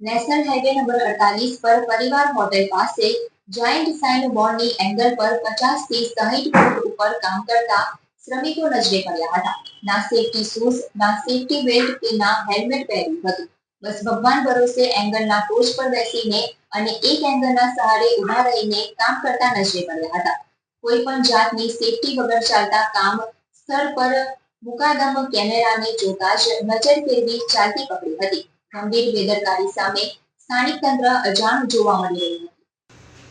National highway number અડતાલીસ પર પરિવાર હોટેલ પાસે જાયન્ટ સાઇન બોર્ડની એંગલ પર પચાસથી સાહીઠ ફૂટ ઉપર કામ કરતા શ્રમિકો નજરે પડ્યા હતા. ના સેફટી શૂઝ ના સેફટી બેલ્ટ કે ના હેલ્મેટ પહેર્યું હતું. બસ ભગવાન ભરોસે એંગલના ટોચ પર બેસીને અને એક એંગલના સહારે ઊભા રહીને કામ કરતા નજરે પડ્યા હતા. કોઈ પણ જાતની સેફટી વગર ચાલતા કામ સ્થળ પર મુકાદમ કેમેરાને જોતા જ નજર ફેરવી ચાલતી પકડી હતી. ગંભીર બેદરકારી સામે સ્થાનિક તંત્ર અજાણ જોવા મળી રહ્યું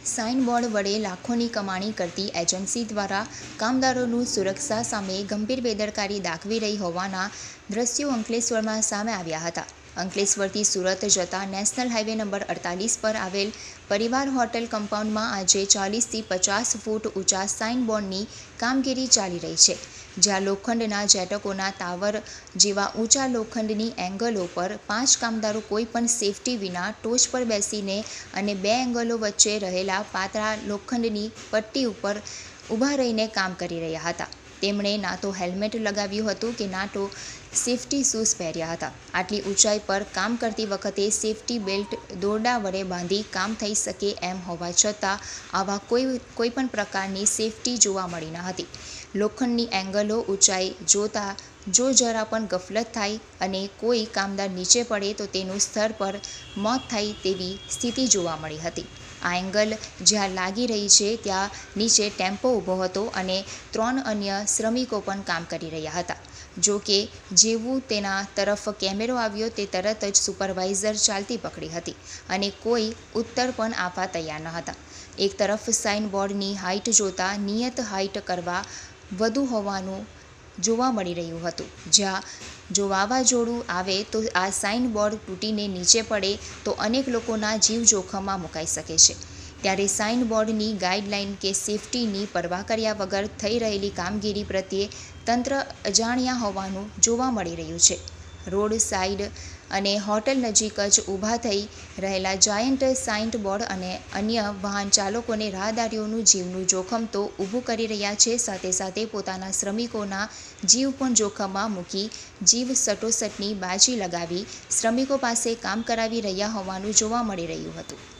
સાઇન બોર્ડ વડે લાખોની કમાણી કરતી એજન્સી દ્વારા કામદારોનું સુરક્ષા સામે ગંભીર બેદરકારી દાખવી રહી હોવાના દ્રશ્યો અંકલેશ્વરમાં સામે આવ્યા હતા. અંકલેશ્વરથી સુરત જતા નેશનલ હાઈવે નંબર અડતાલીસ પર આવેલ પરિવાર હોટેલ કમ્પાઉન્ડમાં આજે ચાલીસથી પચાસ ફૂટ ઊંચા સાઇન બોર્ડની કામગીરી ચાલી રહી છે, જ્યાં લોખંડના જેટકોના ટાવર જેવા ઊંચા લોખંડની એંગલો પર પાંચ કામદારો કોઈપણ સેફટી વિના ટોચ પર બેસીને અને બે એંગલો વચ્ચે રહેલા પાતળા લોખંડની પટ્ટી ઉપર ઊભા રહીને કામ કરી રહ્યા હતા. તેમણે ના તો હેલ્મેટ લગાવ્યું હતું કે ના તો સેફ્ટી શૂઝ પહેર્યા હતા. આટલી ઊંચાઈ પર કામ કરતી વખતે સેફટી બેલ્ટ દોરડા વડે બાંધી કામ થઈ શકે એમ હોવા છતાં આવા કોઈ કોઈ પણ પ્રકારની સેફ્ટી જોવા મળી ન હતી. લોખંડની એંગલો ઊંચાઈ જોતા, જો જરા પણ ગફલત થાય અને કોઈ કામદાર નીચે પડે તો તેનું સ્તર પર મોત થાય તેવી સ્થિતિ જોવા મળી હતી. આ એંગલ જ્યાં લાગી રહી છે, ત્યાં નીચે ટેમ્પો ઊભો હતો અને ત્રણ અન્ય શ્રમિકો પણ કામ કરી રહ્યા હતા. જો કે, જેવું તેના તરફ કેમેરો આવ્યો, તે તરત જ સુપરવાઇઝર ચાલતી પકડી હતી અને કોઈ ઉત્તર પણ આપવા તૈયાર ન હતા. એક તરફ સાઇન બોર્ડની હાઇટ જોતા નિયત હાઇટ કરવા વધુ હોવાનું જોવા મળી રહ્યું હતું. જ્યાં જો વાવાઝોડું આવે તો આ સાઇન બોર્ડ તૂટીને નીચે પડે તો અનેક લોકોના જીવ જોખમમાં મુકાઈ શકે છે. ત્યારે સાઇન બોર્ડની ગાઈડલાઇન કે સેફટીની પરવા કર્યા વગર થઈ રહેલી કામગીરી પ્રત્યે તંત્ર અજાણ્યા હોવાનું જોવા મળી રહ્યું છે. રોડ સાઇડ અને હોટલ નજીક જ ઊભા થઈ રહેલા જાયન્ટ સાઇન્ટ બોર્ડ અને અન્ય વાહન ચાલકોને રાહદારીઓનું જીવનું જોખમ તો ઊભું કરી રહ્યા છે. સાથે સાથે પોતાના શ્રમિકોના જીવ પણ જોખમમાં મૂકી જીવ સટોસટની બાજી લગાવી શ્રમિકો પાસે કામ કરાવી રહ્યા હોવાનું જોવા મળી રહ્યું હતું.